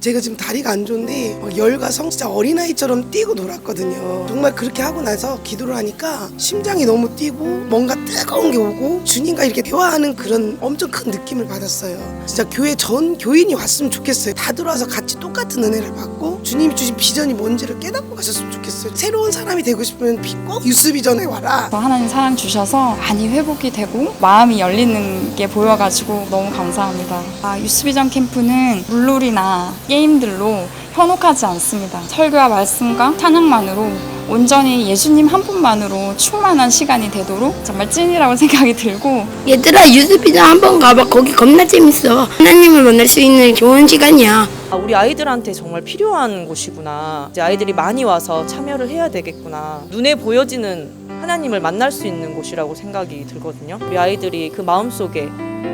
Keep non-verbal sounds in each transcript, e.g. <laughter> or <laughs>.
제가 지금 다리가 안 좋은데 막 열과 성 진짜 어린아이처럼 뛰고 놀았거든요. 정말 그렇게 하고 나서 기도를 하니까 심장이 너무 뛰고 뭔가 뜨거운 게 오고 주님과 이렇게 대화하는 그런 엄청 큰 느낌을 받았어요. 진짜 교회 전 교인이 왔으면 좋겠어요. 다 들어와서 같이 똑같은 은혜를 받고 주님이 주신 비전이 뭔지를 깨닫고 가셨으면 좋겠어요. 새로운 사람이 되고 싶으면 꼭 유스 비전에 와라. 하나님 사랑 주셔서 많이 회복이 되고 마음이 열리는 게 보여가지고 너무 감사합니다. 아, 유스비전 캠프는 물놀이나 게임들로 현혹하지 않습니다. 설교와 말씀과 찬양만으로 온전히 예수님 한 분만으로 충만한 시간이 되도록 정말 찐이라고 <laughs> 생각이 들고 얘들아 유스비전 한번 가봐 거기 겁나 재밌어 하나님을 만날 수 있는 좋은 시간이야 아, 우리 아이들한테 정말 필요한 곳이구나. 이제 아이들이 많이 와서 참여를 해야 되겠구나. 눈에 보여지는 하나님을 만날 수 있는 곳이라고 생각이 들거든요. 우리 아이들이 그 마음속에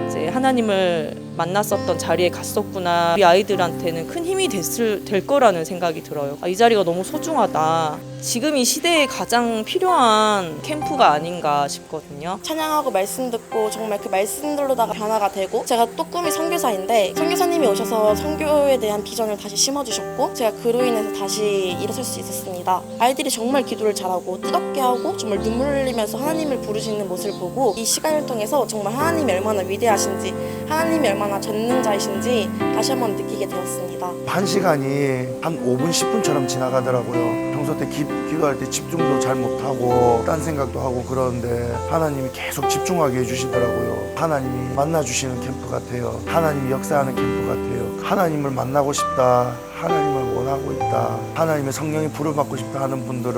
이제 하나님을 만났었던 자리에 갔었구나. 우리 아이들한테는 큰 힘이 됐을 될 거라는 생각이 들어요. 아, 이 자리가 너무 소중하다. 지금 이 시대에 가장 필요한 캠프가 아닌가 싶거든요. 찬양하고 말씀 듣고 정말 그 말씀들로다가 변화가 되고 제가 또 꿈이 선교사인데 선교사님이 오셔서 선교에 대한 비전을 다시 심어주셨고 제가 그로 인해서 다시 일어설 수 있었습니다. 아이들이 정말 기도를 잘하고 뜨겁게 하고 정말 눈물 흘리면서 하나님을 부르시는 모습을 보고 이 시간을 통해서 정말 하나님이 얼마나 위대하신지 하나님이 얼마나 전능자이신지 다시 한번 느끼게 되었습니다. 한 시간이 한 5분 10분처럼 지나가더라고요. 평소 때 기, 기도할 때 집중도 잘 못하고 딴 생각도 하고 그러는데 하나님이 계속 집중하게 해주시더라고요. 하나님이 만나주시는 캠프 같아요. 하나님이 역사하는 캠프 같아요. 하나님을 만나고 싶다. 하나님을 원하고 있다. 하나님의 성령이 부름받고 싶다 하는 분들은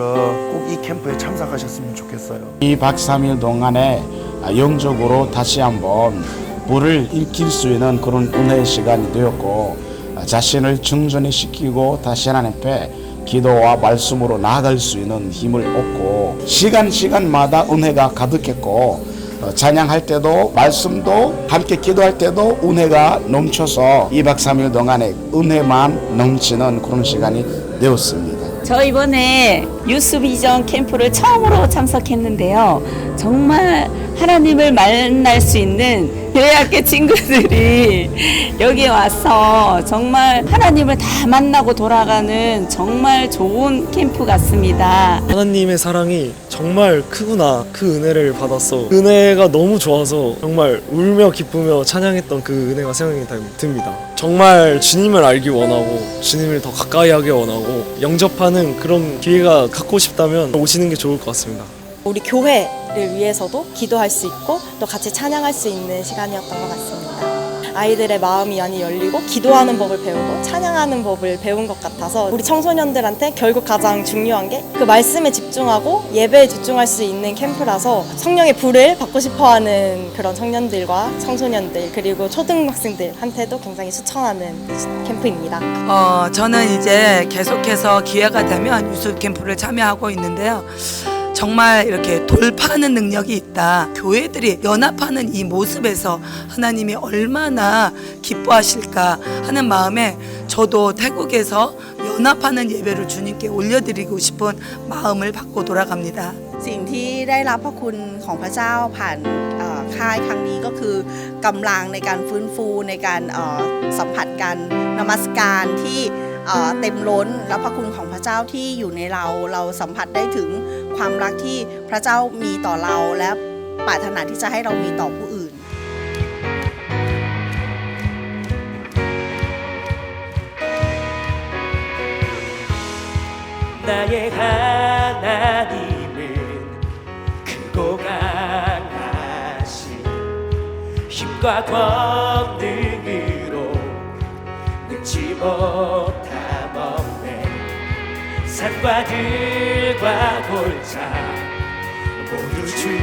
꼭 이 캠프에 참석하셨으면 좋겠어요. 이 박삼일 동안에 영적으로 다시 한번 불을 일으킬 수 있는 그런 은혜의 시간이 되었고 자신을 충전시키고 다시 하나님 앞에 기도와 말씀으로 나아갈 수 있는 힘을 얻고 시간 시간마다 은혜가 가득했고 어, 찬양할 때도 말씀도 함께 기도할 때도 은혜가 넘쳐서 2박 3일 동안에 은혜만 넘치는 그런 시간이 되었습니다. 저 이번에 유스비전 캠프를 처음으로 참석했는데요. 정말 하나님을 만날 수 있는 교회학교 친구들이 <laughs> 여기 와서 정말 하나님을 다 만나고 돌아가는 정말 좋은 캠프 같습니다. 하나님의 사랑이 정말 크구나 그 은혜를 받았어 그 은혜가 너무 좋아서 정말 울며 기쁘며 찬양했던 그 은혜가 생각이 다- 듭니다 정말 주님을 알기 원하고 주님을 더 가까이 하기 원하고 영접하는 그런 기회가 갖고 싶다면 오시는 게 좋을 것 같습니다 우리 교회를 위해서도 기도할 수 있고 또 같이 찬양할 수 있는 시간이었던 것 같습니다. 아이들의 마음이 많이 열리고 기도하는 법을 배우고 찬양하는 법을 배운 것 같아서 우리 청소년들한테 결국 가장 중요한 게 그 말씀에 집중하고 예배에 집중할 수 있는 캠프라서 성령의 불을 받고 싶어하는 그런 청년들과 청소년들 그리고 초등학생들한테도 굉장히 추천하는 캠프입니다. 어, 저는 이제 계속해서 기회가 되면 유스 캠프를 참여하고 있는데요. 정말 이렇게 돌파하는 능력이 있다. 교회들이 연합하는 이 모습에서 하나님이 얼마나 기뻐하실까 하는 마음에 저도 태국에서 연합하는 예배를 주님께 올려드리고 싶은 마음을 갖고 돌아갑니다. สิ่งที่ได้รับพระคุณของพระเจ้าผ่านเอ่อค่ายครั้งนี้ก็คือกำลังในการฟื้นฟูในการเอ่อสัมผัสการนมัสการที่ เอ่อเต็มล้น และพระคุณของพระเจ้าที่อยู่ในเรา เราสัมผัสได้ถึงความรักที่พระเจ้ามีต่อเรา และปรารถนาที่จะให้เรามีต่อผู้อื่น 나의 하나님은 크고 강하신 힘과 권능으로 능치 못함 없네 산과 들과 골차 모두 주의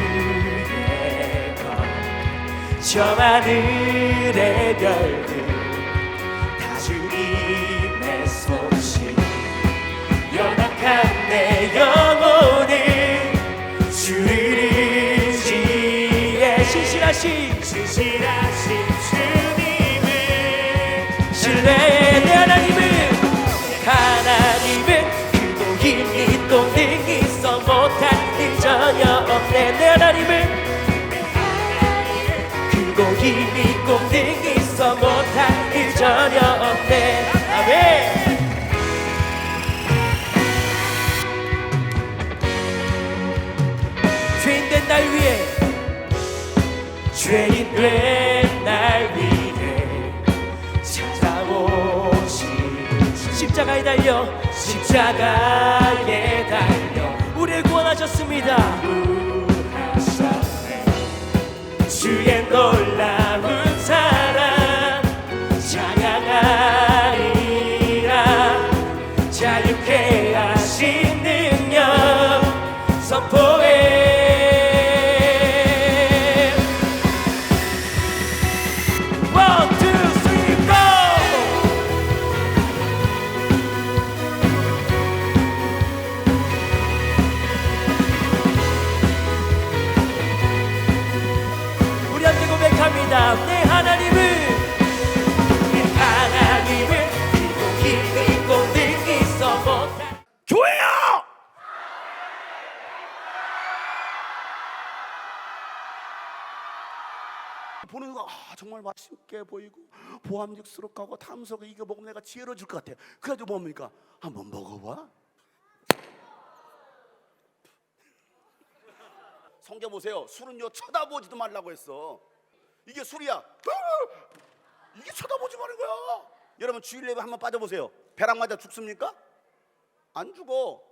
것저 하늘의 별들 다 주님의 솜씨 연약한 내 영혼을 주를 의지해 신실하신 신실하신 주님을 신뢰 달려 십자가에 달려 우리를 구원하셨습니다. 주의 놀라 보는 거 아, 정말 맛있게 보이고 보암육스럽고 하고 탐스럽고 이거 먹으면 내가 지혜로워질 것 같아. 그래가지고 뭡니까? 한번 먹어봐. 성경 보세요. 술은요 쳐다보지도 말라고 했어. 이게 술이야. 이게 쳐다보지 말는 거야. 여러분 주일 예배 한번 빠져보세요. 벼락 맞아 죽습니까? 안 죽어.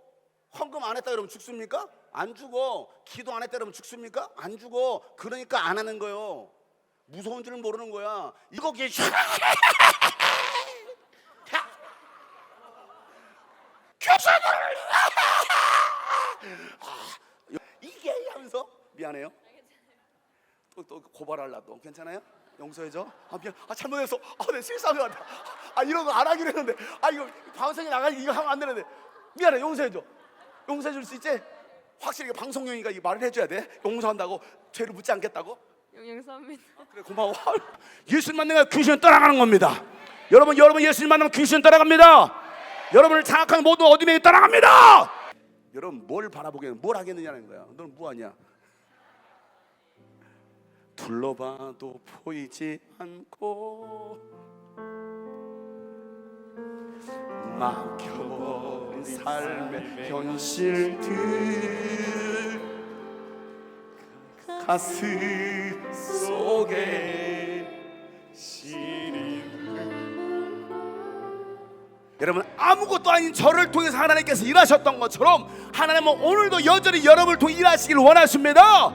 헌금 안 했다 그러면 죽습니까? 안 죽어. 기도 안 했다 그러면 죽습니까? 안 죽어. 그러니까 안 하는 거예요. 무서운 줄 모르는 거야. 이거 게 교수들 이게 하면서 미안해요. 또 또 고발할라 또 괜찮아요? 용서해줘. 아 미안. 아 잘못했어. 아내 실수한 것 같아. 아 이런 거 안 하기로 했는데. 아 이거 방송에 나가니 이거 하면 안 되는데. 미안해. 용서해줘. 용서해 줄 수 있지? 확실히 방송용이가 이 말을 해줘야 돼. 용서한다고 죄를 묻지 않겠다고. 용서합니다. 그래 고마워. 예수님 만나면 귀신은 떠나가는 겁니다. 여러분 여러분 예수님 만나면 귀신은 떠나갑니다. 여러분을 장악하는 모든 어둠이 떠나갑니다. 여러분 뭘 바라보겠는 뭘 하겠느냐는 거야. 너는 뭐하냐? 둘러봐도 보이지 않고 막혀버린 삶의 현실들 가슴 속에 여러분 아무것도 아닌 저를 통해서 하나님께서 일하셨던 것처럼 하나님은 오늘도 여전히 여러분을 통해 일하시길 원하십니다.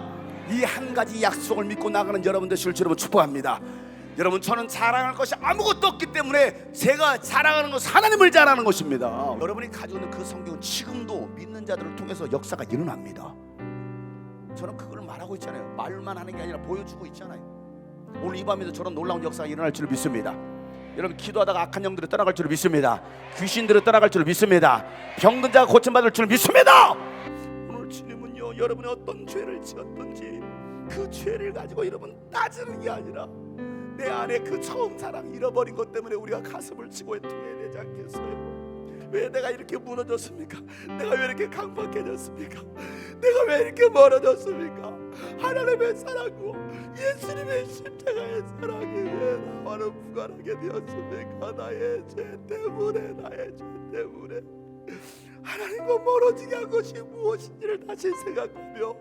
이 한 가지 약속을 믿고 나가는 여러분 되실 줄 축복합니다. 여러분 저는 자랑할 것이 아무것도 없기 때문에 제가 자랑하는 것은 하나님을 자랑하는 것입니다. 여러분이 가지고 있는 그 성경은 지금도 믿는 자들을 통해서 역사가 일어납니다. 저는 그걸 말하고 있잖아요. 말만 하는 게 아니라 보여주고 있잖아요. 오늘 이 밤에도 저런 놀라운 역사가 일어날 줄 믿습니다. 여러분 기도하다가 악한 영들이 떠나갈 줄 믿습니다. 귀신들이 떠나갈 줄 믿습니다. 병든 자가 고침받을 줄 믿습니다. 오늘 주님은요 여러분이 어떤 죄를 지었던지 그 죄를 가지고 여러분 따지는 게 아니라 내 안에 그 처음 사랑 잃어버린 것 때문에 우리가 가슴을 치고 되지 않겠어요? 왜 내가 이렇게 무너졌습니까? 내가 왜 이렇게 강박해졌습니까? 내가 왜 이렇게 멀어졌습니까? 하나님의 사랑과 예수님의 십자가의 사랑이 왜 나와는 무관하게 되었습니까? 나의 죄 때문에 나의 죄 때문에 하나님과 멀어지게 한 것이 무엇인지를 다시 생각하며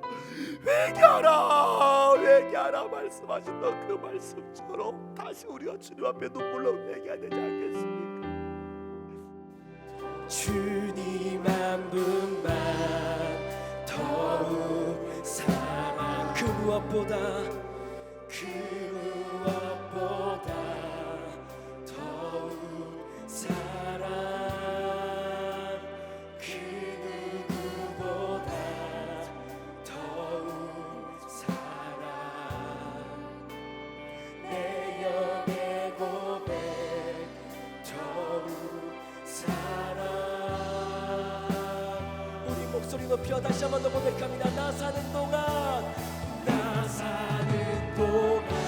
회개하라 회개하라 말씀하셨던 그 말씀처럼 다시 우리가 주님 앞에 눈물로 회개해야 되지 않겠습니까? 주님 한 분만 더욱 사랑 그 무엇보다 그 높여 다시 한번 더 고백합니다. 나 사는 동안 나 사는 동안.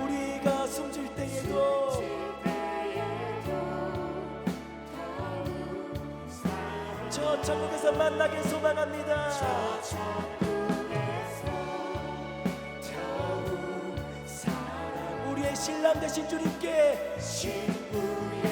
우리가 숨질 때에도 저 천국에서 만나길 소망합니다. 우리의 신랑 되신 주님께 신부의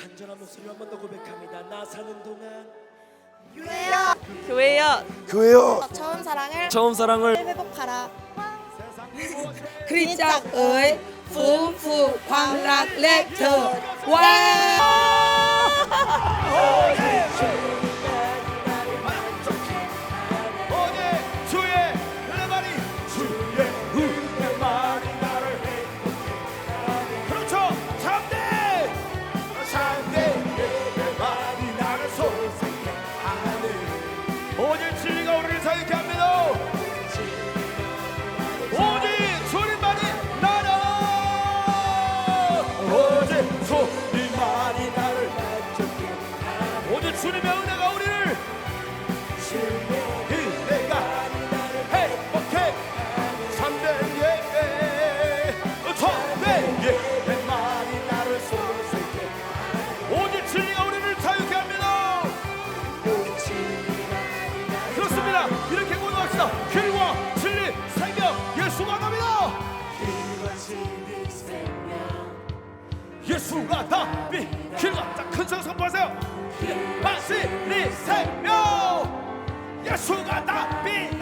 간절한 목소리 한번 더 고백합니다. 나 사는 동안 교회여. 교회여. 교회요. 처음 사랑을 처음 사랑을 회복하라. 그리스도의 풍부 광락 렉터. 와. 예수가 답이 길과 자큰 소리 선포하세요. 다시 리세며 예수가 답이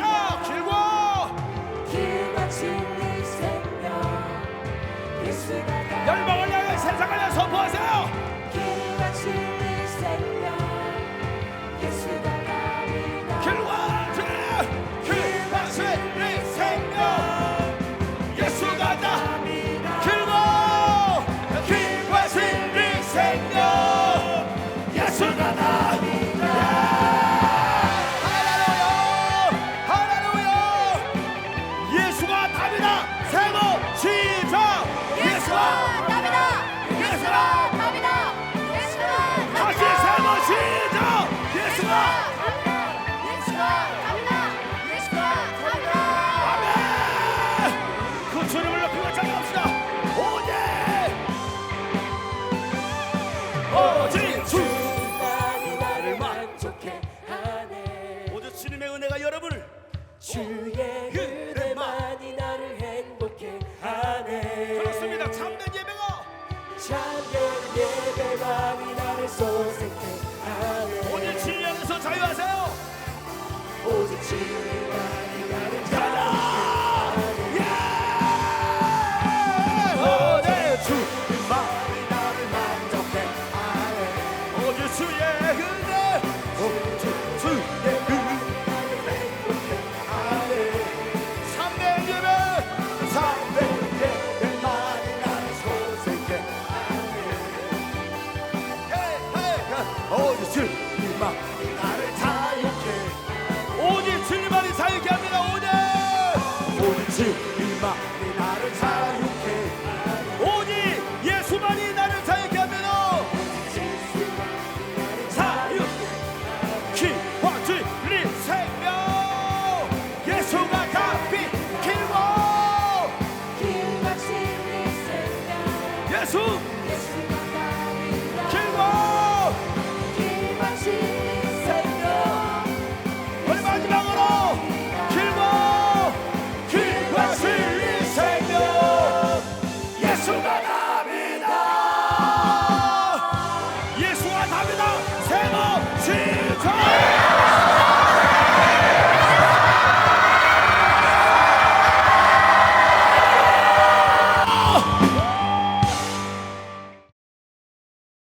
주님의 은혜가 여러분을 주의 은혜만이 나를 행복해 하네. 그렇습니다. 참된 예배가 참된 예배만이 나를 소생해 하네. 오직 진리 안에서 자유하세요. 오직 진리 예수